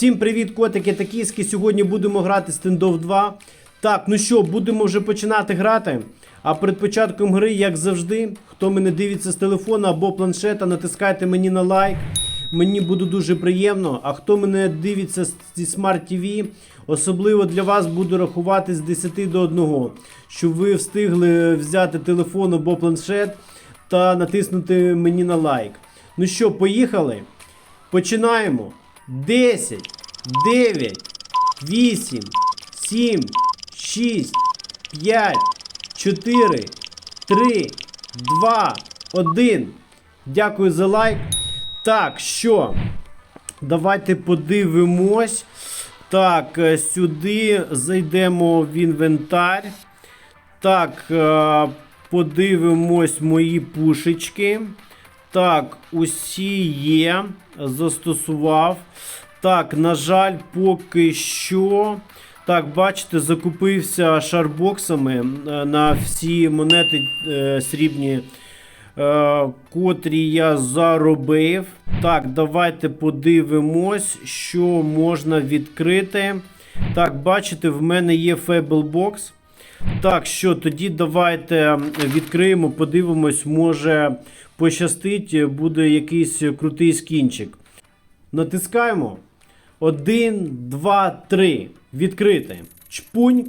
Всім привіт, котики та кіски. Сьогодні будемо грати стендов 2. Так, ну що, будемо вже починати грати. А перед початком гри, як завжди, хто мене дивиться з телефона або планшета, натискайте мені на лайк. Мені буде дуже приємно. А хто мене дивиться зі Smart TV, особливо для вас буду рахувати з 10 до 1, щоб ви встигли взяти телефон або планшет та натиснути мені на лайк. Ну що, поїхали? Починаємо. 10, 9, 8, 7, 6, 5, 4, 3, 2, 1. Дякую за лайк. Так, що? Давайте подивимось. Так, е, сюди зайдемо в інвентар. Так, е, подивимось мої пушечки. Так, усі є. Застосував. Так, на жаль, поки що. Так, бачите, закупився шарбоксами е, на всі монети е, срібні, е, котрі я заробив. Так, давайте подивимось, що можна відкрити. Так, бачите, в мене є Box. Так, що тоді давайте відкриємо, подивимось, може пощастить, буде якийсь крутий скінчик. Натискаємо. Один, два, три. Відкрити. Чпуньк.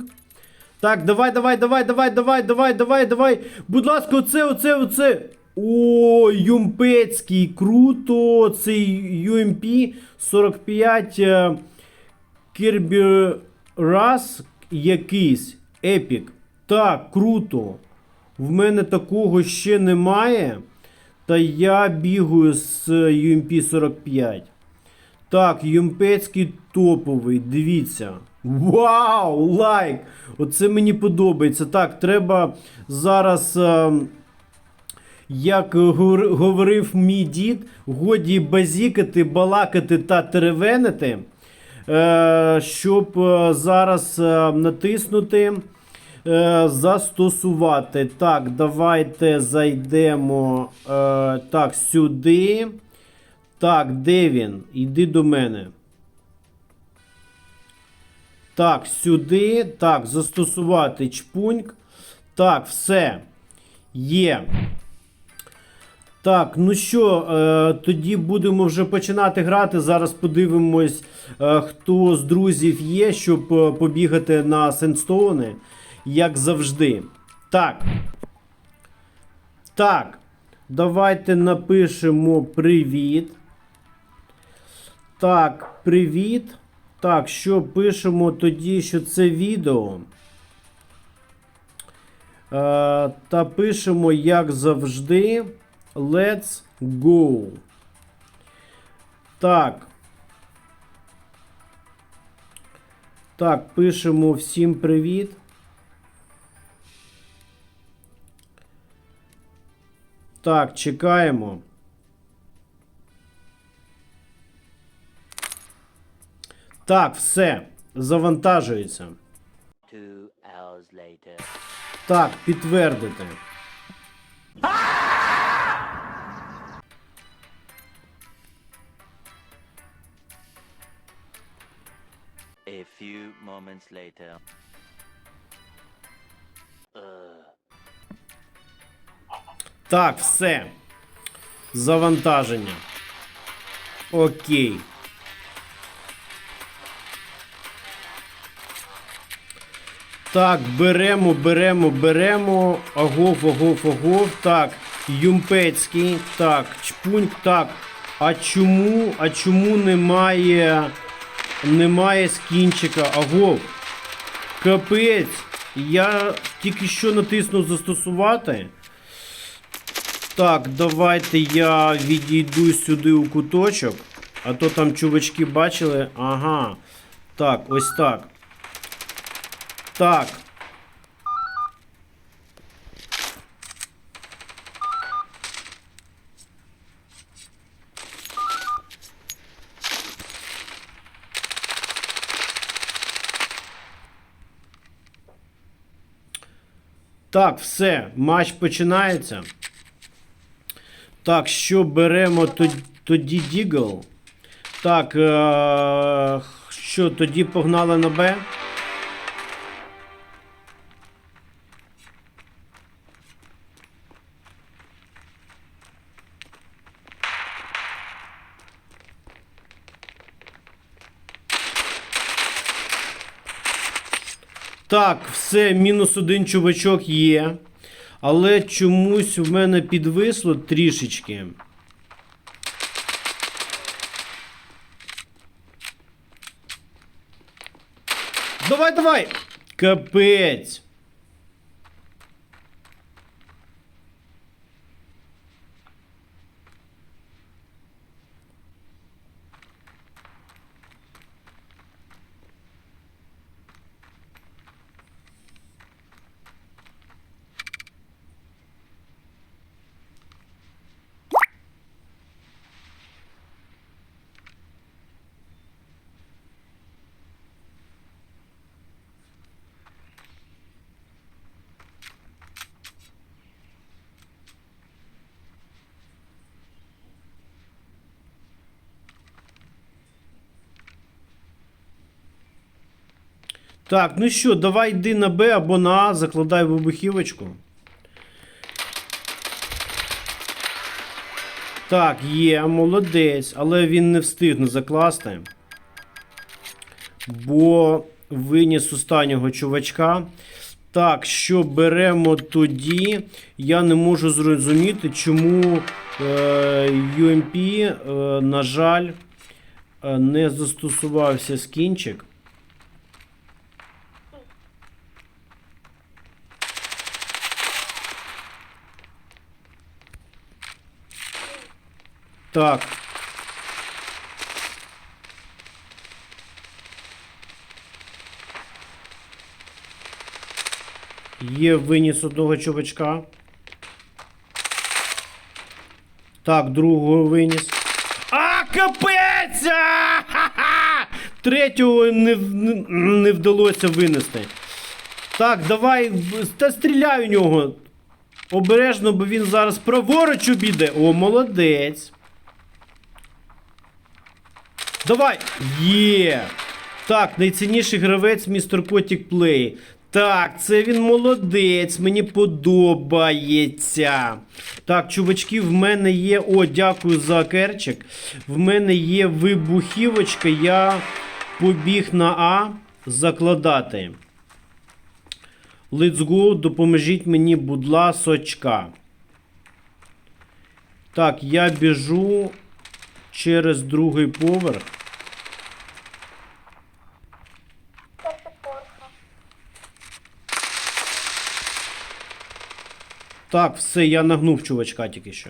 Так, давай, давай, давай, давай, давай, давай, давай, давай. Будь ласка, оце, оце, оце. О, Юмпецький, круто. Цей UMP 45 е, Раз якийсь. Епік. Так, круто. В мене такого ще немає. Та я бігаю з UMP 45. Так, Юмпецький топовий, дивіться. Вау! Лайк! Оце мені подобається. Так, треба зараз, е, як говорив мій дід, годі базікати, балакати та теревенити, е, щоб е, зараз натиснути. Е, застосувати. Так, давайте зайдемо е, так, сюди. Так, де він? Іди до мене. Так, сюди. Так, застосувати чпуньк. Так, все. Є. Так, ну що, е, тоді будемо вже починати грати. Зараз подивимось, е, хто з друзів є, щоб е, побігати на Сенстоуни, як завжди. Так. Так. Давайте напишемо привіт. Так, привіт. Так, що пишемо тоді, що це відео. Е, та пишемо, як завжди. Let's go. Так. Так, пишемо всім привіт. Так, чекаємо. Так, все. Завантажується. Так, підтвердити. A few moments later. Так, все. Завантаження. Окей. Так, беремо, беремо, беремо. Агов, агов, агов. Так, Юмпецький. Так, чпуньк. Так. А чому? А чому немає. Немає скінчика? Агов. Капець. Я тільки що натиснув застосувати. Так, давайте я відійду сюди у куточок. А то там чувачки бачили. Ага. Так, ось так. Так. Так, все, матч починається. Так, що беремо тоді, Дігл? Так, е- що тоді погнали на Б? Так, все, мінус один чувачок є. Але чомусь в мене підвисло трішечки. Давай, давай! Капець! Так, ну що, давай йди на Б або на А, закладай вибухівочку. Так, є, молодець, але він не встигне закласти. Бо виніс останнього чувачка. Так, що беремо тоді? Я не можу зрозуміти, чому е, UMP, е, на жаль, е, не застосувався скінчик. Так. Є виніс одного чувачка. Так, другого виніс. А, капець! Третього не, не, вдалося винести. Так, давай. Та стріляй у нього. Обережно, бо він зараз праворуч обіде. О, молодець. Давай! Є! Так, найцінніший гравець містер Котік Плей. Так, це він молодець, мені подобається. Так, чувачки, в мене є. О, дякую за керчик. В мене є вибухівочка. Я побіг на А закладати. Let's go, допоможіть мені, будь ласочка. Так, я біжу через другий поверх. Так, все, я нагнув чувачка тільки що.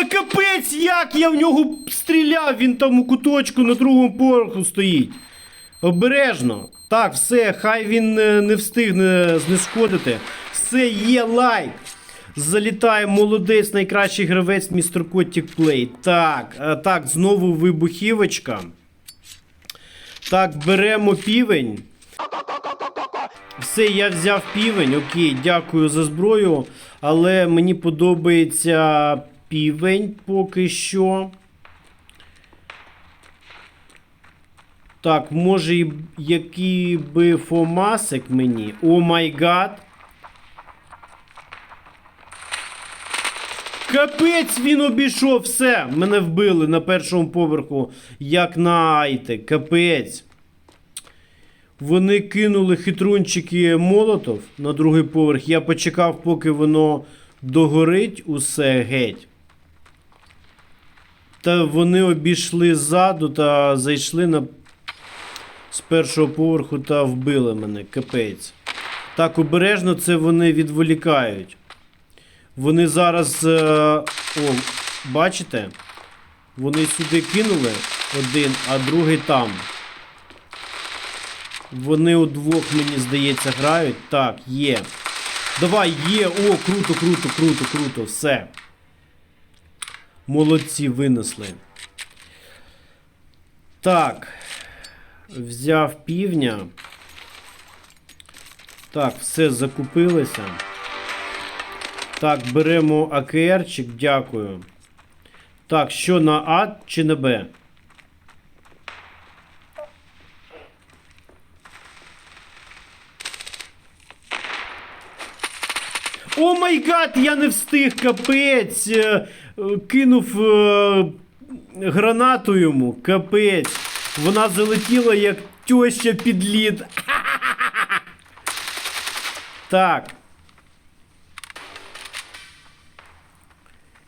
Та капець, як я в нього стріляв, він там у куточку на другому поверху стоїть. Обережно. Так, все, хай він е, не встигне знешкодити. Все, є лайк. Залітає молодець, найкращий гравець містер Котік Плей. Так, е, так, знову вибухівочка. Так, беремо півень. Все, я взяв півень. Окей, дякую за зброю. Але мені подобається півень поки що. Так, може, і який би фомасик мені. О май гад. Капець він обійшов все. Мене вбили на першому поверху, як на Айте. Капець. Вони кинули хитрунчики молотов на другий поверх. Я почекав, поки воно догорить усе геть. Та вони обійшли ззаду та зайшли на... з першого поверху та вбили мене. Капець. Так обережно це вони відволікають. Вони зараз. Е, о, бачите? Вони сюди кинули один, а другий там. Вони удвох, мені здається, грають. Так, є. Давай, є. О, круто, круто, круто, круто. Все. Молодці винесли. Так. Взяв півня. Так, все закупилося. Так, беремо АКРчик, дякую. Так, що на А чи на Б? О май гад, я не встиг, капець. Е, Кинув е, гранату йому, капець. Вона залетіла як тьоща під лід. Так.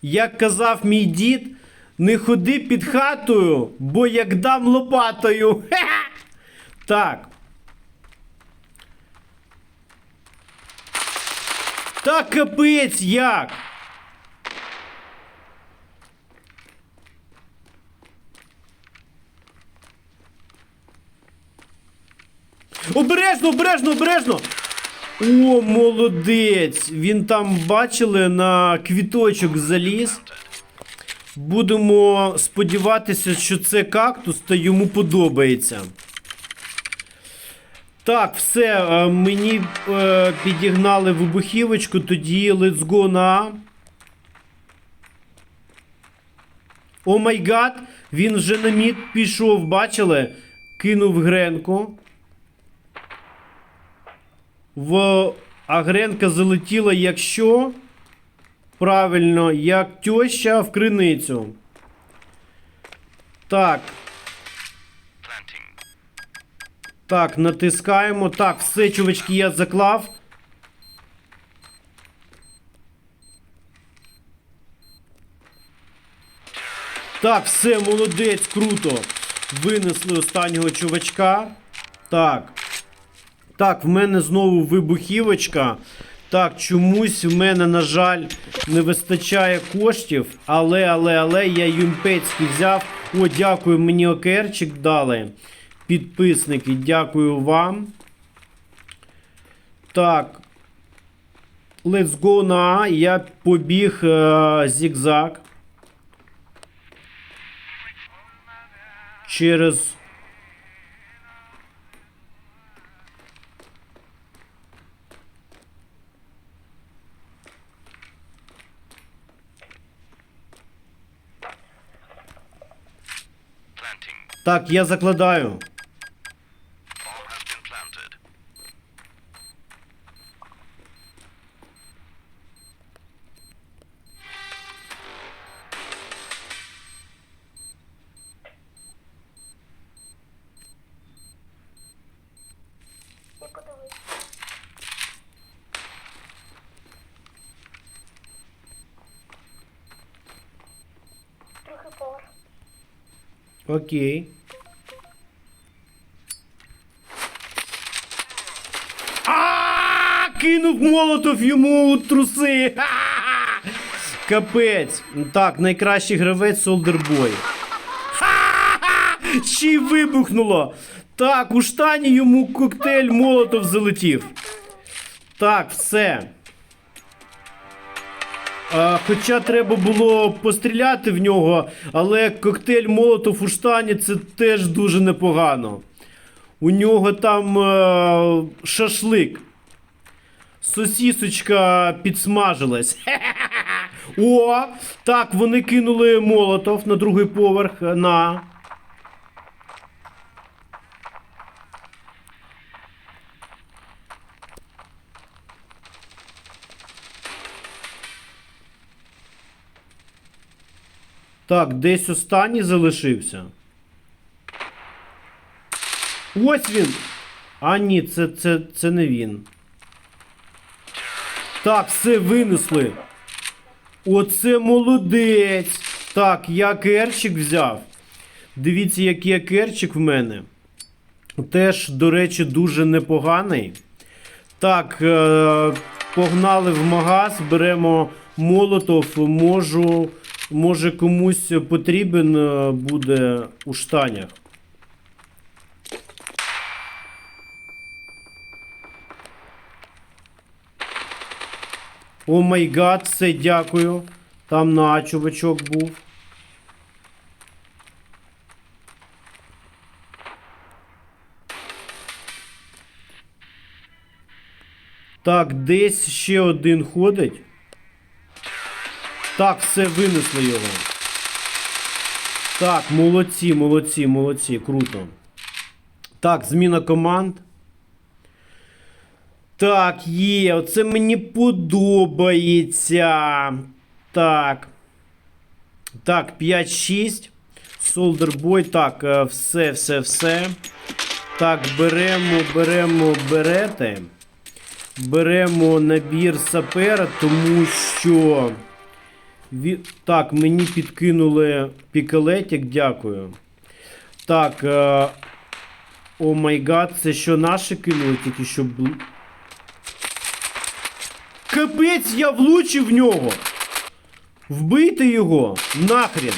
Як казав мій дід, не ходи під хатою, бо як дам лопатою. Так. Та капець як? Обережно, обережно, обережно! О, молодець! Він там бачили на квіточок заліз. Будемо сподіватися, що це кактус та йому подобається. Так, все, е, мені е, підігнали вибухівочку, тоді let's go на О май гад, він вже на мід пішов, бачили? Кинув Гренку. В а Гренка залетіла, якщо. Правильно, як тьоща в криницю. Так, Так, натискаємо. Так, все, чувачки, я заклав. Так, все, молодець, круто. Винесли останнього чувачка. Так. Так, в мене знову вибухівочка. Так, чомусь в мене, на жаль, не вистачає коштів. Але, але, але я юмпецький взяв. О, дякую, мені окерчик дали. Підписники, дякую вам. Так. Let's go на А. Я побіг е, зігзаг. Через. Так, я закладаю. Окей. А, кинув молотов йому у труси. Капець. Так, найкращий гравець Солдербой. Ще й вибухнуло. Так, у штані йому коктейль молотов залетів. Так, все. Хоча треба було постріляти в нього, але коктейль Молотов у штані це теж дуже непогано. У нього там е, шашлик. Сосісочка підсмажилась. О! Так, вони кинули Молотов на другий поверх на. Так, десь останній залишився. Ось він. А ні, це, це, це не він. Так, все винесли. Оце молодець. Так, я керчик взяв. Дивіться, який керчик в мене. Теж, до речі, дуже непоганий. Так, е, погнали в магаз, беремо Молотов можу, може комусь потрібен е, буде у штанях. О май гад, все дякую. Там на чувачок був. Так, десь ще один ходить. Так, все, винесли його. Так, молодці, молодці, молодці, круто. Так, зміна команд. Так, є, оце мені подобається. Так. Так, 5-6. Солдербой. Так, е, все, все, все. Так, беремо, беремо, берете. Беремо набір сапера, тому що. Так, мені підкинули пікалетик, дякую. Так. Е... О май гад, це що наші кинули, тільки що. бл- Капець, я влучив в нього! Вбийте його! Нахрен!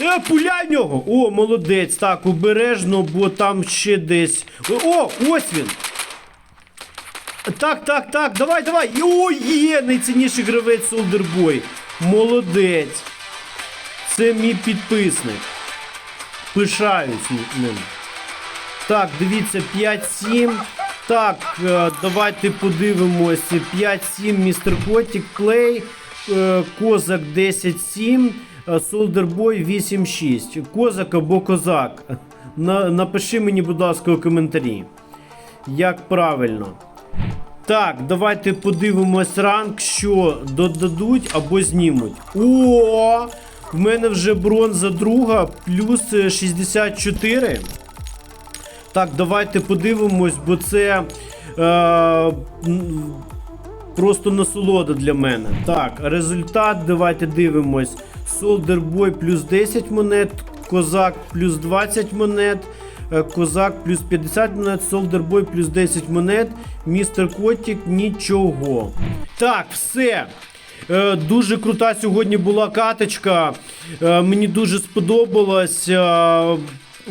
Е, пуляй в нього! О, молодець! Так, обережно, бо там ще десь. О, ось він! Так, так, так, давай, давай! О, є! Найцінніший гравець Солдербой! Молодець! Це мій підписник. Пишаюсь ним. Так, дивіться, 5-7. Так, е, давайте подивимося. 5-7, містер Котік, плей. е, Козак 10-7. е, Солдербой 8-6. Козак або козак. Напиши мені, будь ласка, у коментарі. Як правильно. Так, давайте подивимось ранг, що додадуть або знімуть. О! В мене вже бронза друга, плюс е, 64. Так, давайте подивимось, бо це е, просто насолода для мене. Так, результат, давайте дивимось. Солдербой плюс 10 монет, Козак плюс 20 монет, е, Козак плюс 50 монет, Солдербой плюс 10 монет, Містер Котік нічого. Так, все. Е, Дуже крута сьогодні була каточка. Е, Мені дуже сподобалось. Е,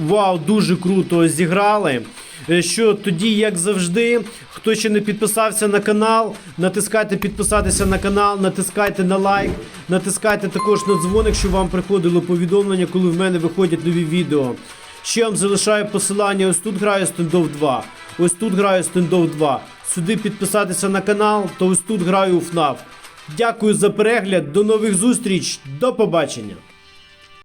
Вау, дуже круто зіграли. Е, Що тоді, як завжди, хто ще не підписався на канал, натискайте підписатися на канал, натискайте на лайк, натискайте також на дзвоник, щоб вам приходило повідомлення, коли в мене виходять нові відео. Ще вам залишаю посилання. Ось тут граю стендов 2. Ось тут граю стендов 2. Сюди підписатися на канал, то ось тут граю у ФНАФ. Дякую за перегляд, до нових зустріч, до побачення!